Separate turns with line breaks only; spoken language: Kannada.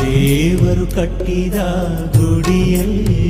ದೇವರು ಕಟ್ಟಿದ ಗುಡಿಯಲ್ಲಿ